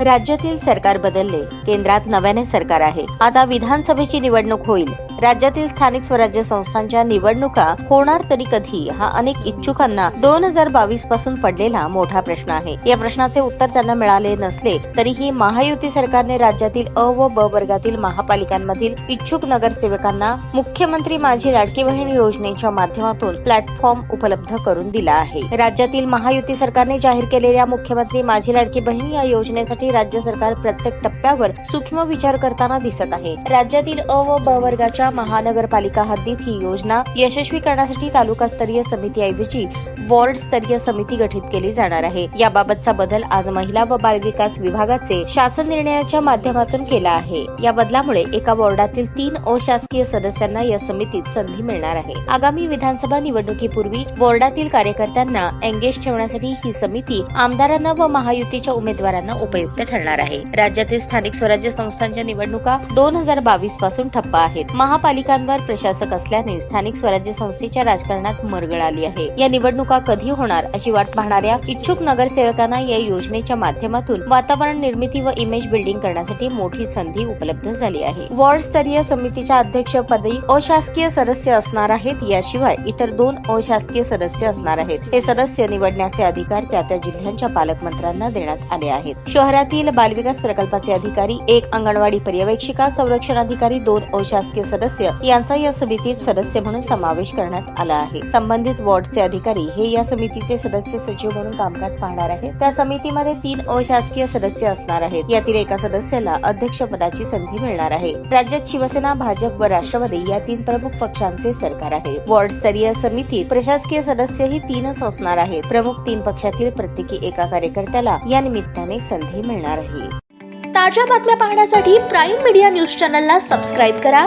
राज्यातील सरकार बदलले. केंद्रात नव्याने सरकार आहे. आता विधानसभेची निवडणूक होईल. राज्यातील स्थानिक स्वराज्य संस्थांच्या निवडणुका होणार तरी कधी हा अनेक इच्छुकांना दोन हजार बावीसपासून पडलेला मोठा प्रश्न आहे. या प्रश्नाचे उत्तर त्यांना मिळाले नसले तरीही महायुती सरकारने राज्यातील अ व ब वर्गातील महापालिकांमधील इच्छुक नगरसेवकांना मुख्यमंत्री माझी लाडकी बहीण योजनेच्या माध्यमातून प्लॅटफॉर्म उपलब्ध करून दिला आहे. राज्यातील महायुती सरकारने जाहीर केलेल्या मुख्यमंत्री माझी लाडकी बहीण या योजनेसाठी राज्य सरकार प्रत्येक टप्प्यावर सूक्ष्म विचार करताना दिसत आहे. राज्यातील अ व ब वर्गाच्या महानगरपालिका हद्दीत ही योजना यशस्वी करण्यासाठी तालुकास्तरीय समितीऐवजी वॉर्ड स्तरीय समिती गठीत केली जाणार आहे. याबाबतचा बदल आज महिला व बालविकास विभागाचे शासन निर्णयाच्या माध्यमातून केला आहे. या बदलामुळे एका वॉर्डातील तीन अशासकीय सदस्यांना या समितीत संधी मिळणार आहे. आगामी विधानसभा निवडणुकीपूर्वी वॉर्डातील कार्यकर्त्यांना एंगेज ठेवण्यासाठी ही समिती आमदारांना व महायुतीच्या उमेदवारांना उपयुक्त ठरणार आहे. राज्यातील स्थानिक स्वराज्य संस्थांच्या निवडणुका दोन हजार बावीसपासून ठप्प आहेत. महा महापालिकांवर प्रशासक असल्याने स्थानिक स्वराज्य संस्थेच्या राजकारणात मरगळ आली आहे. या निवडणुका कधी होणार अशी वाट पाहणाऱ्या इच्छुक नगरसेवकांना या योजनेच्या माध्यमातून वातावरण निर्मिती व इमेज बिल्डिंग करण्यासाठी मोठी संधी उपलब्ध झाली आहे. वॉर्ड स्तरीय समितीच्या अध्यक्षपदी अशासकीय सदस्य असणार आहेत. याशिवाय इतर दोन अशासकीय सदस्य असणार आहेत. हे सदस्य निवडण्याचे अधिकार त्या त्या जिल्ह्यांच्या पालकमंत्र्यांना देण्यात आले आहेत. शहरातील बालविकास प्रकल्पाचे अधिकारी एक अंगणवाडी पर्यवेक्षिका संरक्षण अधिकारी दोन अशासकीय सदस्य यांचा या समितीत सदस्य म्हणून समावेश करण्यात आला आहे. संबंधित वॉर्डचे अधिकारी हे या समितीचे सदस्य सचिव म्हणून कामकाज पाहणार आहेत. त्या समितीमध्ये तीन अशासकीय सदस्य असणार आहेत. यातील एका सदस्याला अध्यक्षपदाची संधी मिळणार आहे. राज्यात शिवसेना भाजप व राष्ट्रवादी या तीन प्रमुख पक्षांचे सरकार आहे. वॉर्ड स्तरीय समितीत प्रशासकीय सदस्य ही तीनच असणार आहेत. प्रमुख तीन पक्षातील प्रत्येकी एका कार्यकर्त्याला या निमित्ताने संधी मिळणार आहे. ताज्या बातम्या पाहण्यासाठी प्राईम मीडिया न्यूज चॅनलला सबस्क्राईब करा.